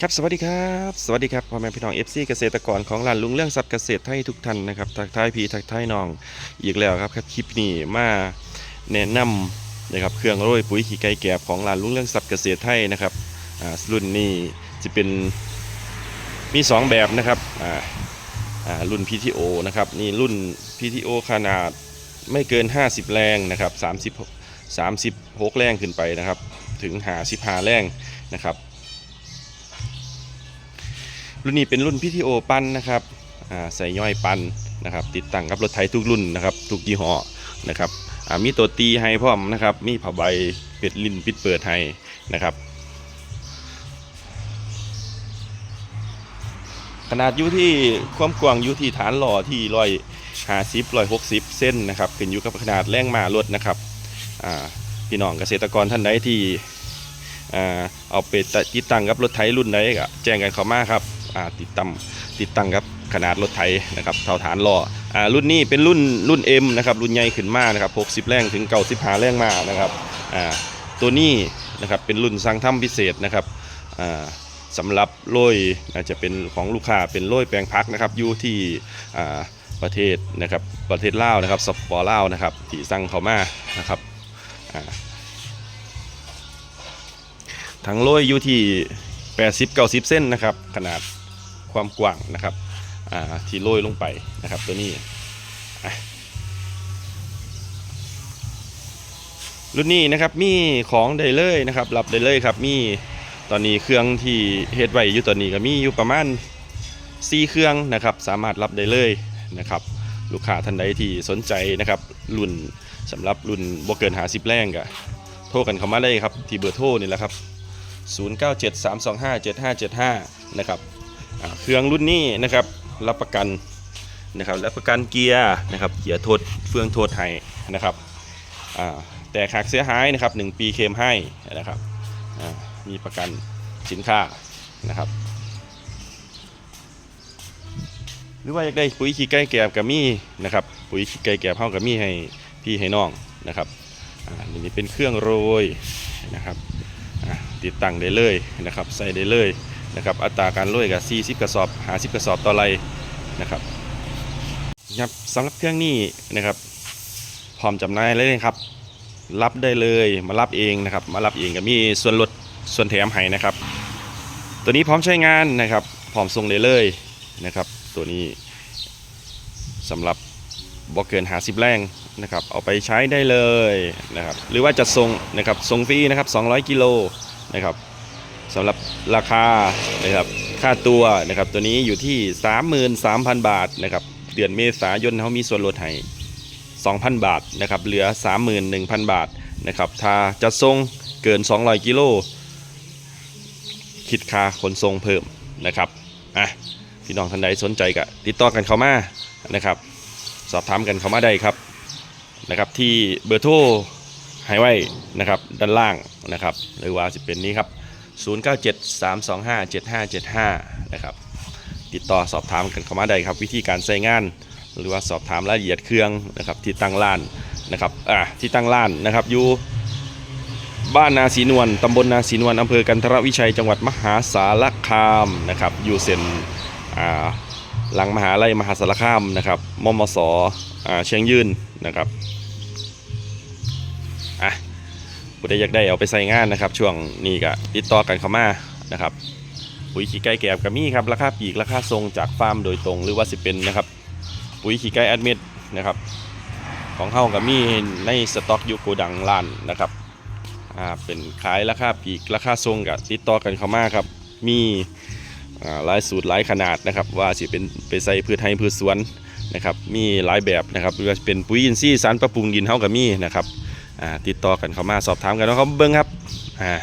ครับสวัสดีครับสวัสดีครับพ่อแม่พี่น้องเอฟซีเกษตรกรของร้านลุงเรื่องสัตว์เกษตรไทยทุกท่านนะครับทักทายพี่ทักทายน้องอีกแล้วครับครับคลิปนี้มาแนะนำนะครับเครื่องโรยปุ๋ยขี้ไก่แกบของร้านลุงเรื่องสัตว์เกษตรไทยนะครับอ่ารุ่นนี้จะเป็นมีสองแบบนะครับอ่าอ่ารุ่น PTO นะครับนี่รุ่น PTO ขนาดไม่เกิน 50 แรงนะครับ30 36แรงขึ้นไปนะครับถึง55แรงนะครับ รุ่นนี้เป็นรุ่น PTO ปั้นนะครับอ่าใส่ย่อยปั้นนะครับติดตั้งกับรถไถทุกรุ่นนะครับทุกยี่ห้อนะครับอ่ามีตัวตีให้พร้อมนะครับมีผ้าใบเป็ดลิ้นปิดเปิดให้นะครับขนาดอยู่ที่ความกว้างอยู่ที่ฐานหล่อที่ร้อยห้าสิบร้อยหกสิบเส้นนะครับขึ้นอยู่กับขนาดแรงมารถนะครับอ่าพี่น้องเกษตรกรท่านใดที่อ่าเอาไปติดตั้งกับรถไถรุ่นใดก็แจ้งกันเข้ามาครับ ติดตั้งติดตั้งกับขนาดรถไถนะครับเท่าฐานล้ออ่ารุ่นนี้เป็นรุ่นรุ่น M นะครับรุ่นใหญ่ขึ้นมานะครับ60 แรงถึง95แรงมานะครับอ่าตัวนี้นะครับเป็นรุ่นสั่งทำพิเศษนะครับอ่าสำหรับโรยอาจจะเป็นของลูกค้าเป็นโรยแปลงพักนะครับอยู่ที่อ่าประเทศนะครับประเทศลาวนะครับสปอร์ลาวนะครับที่สั่งเขามานะครับทั้งโรยอยู่ที่ 80 90 เส้นนะครับขนาด ความกว้างนะครับที่โรยลงไปนะครับตัวนี้รุ่นนี้นะครับมีของได้เลยนะครับรับได้เลยครับมีตอนนี้เครื่องที่เฮ็ดไว้อยู่ตอนนี้ก็มีอยู่ประมาณ4เครื่องนะครับสามารถรับได้เลยนะครับลูกค้าท่านใดที่สนใจนะครับรุ่นสำหรับรุ่นบ่เกิน50แรงก็โทรกันเข้ามาได้ครับที่เบอร์โทรนี่แหละครับ0973257575นะครับ เครื่องรุ่นนี้นะครับรับประกันนะครับรับประกันเกียร์นะครับเกียร์ทษเฟืองทษให้นะครับแต่หากเสียหายนะครับ 1 ปีเคมให้นะครับมีประกันสินค้านะครับ หรือว่าอยากได้ปุ๋ยขี้ไก่แกบกับมีนะครับปุ๋ยขี้ไก่แกบเท่ากับมีให้พี่ให้น้องนะครับอันนี้เป็นเครื่องโรยนะครับติดตั้งได้เลยนะครับ ใส่ได้เลย นะครับอัตราการโรยกับ40กระสอบ50กระสอบต่อไรนะครับครับสำหรับเครื่องนี้นะครับพร้อมจำหน่ายเลยนะครับ รับได้เลยมารับเองนะครับ มารับเองก็มีส่วนลดส่วนแถมให้นะครับ ตัวนี้พร้อมใช้งานนะครับ พร้อมส่งได้เลยนะครับ ตัวนี้สำหรับบอกเกินหาสิบแรงนะครับ เอาไปใช้ได้เลยนะครับ หรือว่าจะส่งนะครับส่งฟรีนะครับ 200 กิโลนะครับ สำหรับราคานะครับค่าตัวนะครับตัวนี้อยู่ที่ 33,000 บาทนะครับเดือนเมษายนเขามีส่วนลดให้2,000 บาทนะครับเหลือ 31,000 บาทนะครับถ้าจะส่งเกิน 200 กิโลคิดค่าขนส่งเพิ่มนะครับอะพี่น้องท่านใดสนใจก็ติดต่อกันเข้ามานะครับ สอบถามกันเข้ามาได้ครับนะครับที่เบอร์โทรให้ไว้นะครับด้านล่างนะครับ หรือว่าจะเป็นนี้ครับ 0973257575 นะครับ ติดต่อสอบถามกันเข้ามาได้ครับ วิธีการใช้งาน หรือว่าสอบถามรายละเอียดเครื่องนะครับที่ตั้งร้านนะครับอ่าที่ตั้งร้านนะครับอยู่บ้านนาศีนวลตำบลนาศีนวลอำเภอกันทรวิชัยจังหวัดมหาสารคามนะครับอยู่เส้นอ่าหลังมหาลัยมหาสารคามนะครับมมสอ่าเชียงยืนนะครับ ผู้ใดอยากได้เอาไปใส่งานนะครับ ช่วงนี้ก็ติดต่อกันเข้ามานะครับปุ๋ยขี้ไก่แกบกับมี่ครับราคาปีกราคาทรงจากฟาร์มโดยตรงหรือว่าสิเป็นนะครับ ปุ๋ยขี้ไก่แอดมิดนะครับ ของเฮากับมีในสต็อกอยู่โกดังล้านนะครับอ่าเป็นขายราคาปีกราคาทรงกับติดต่อกันเข้ามาครับมีอ่าหลายสูตรหลายขนาดนะครับ ว่าสิเป็นไปใส่พืชไทยพืชสวนนะครับ มีหลายแบบนะครับว่าเป็นปุ๋ยอินทรีย์สารปรับปรุงดินเฮากับมีนะครับ ติดต่อกันเข้ามาสอบถามกันนะครับเบิ้งครับอ่า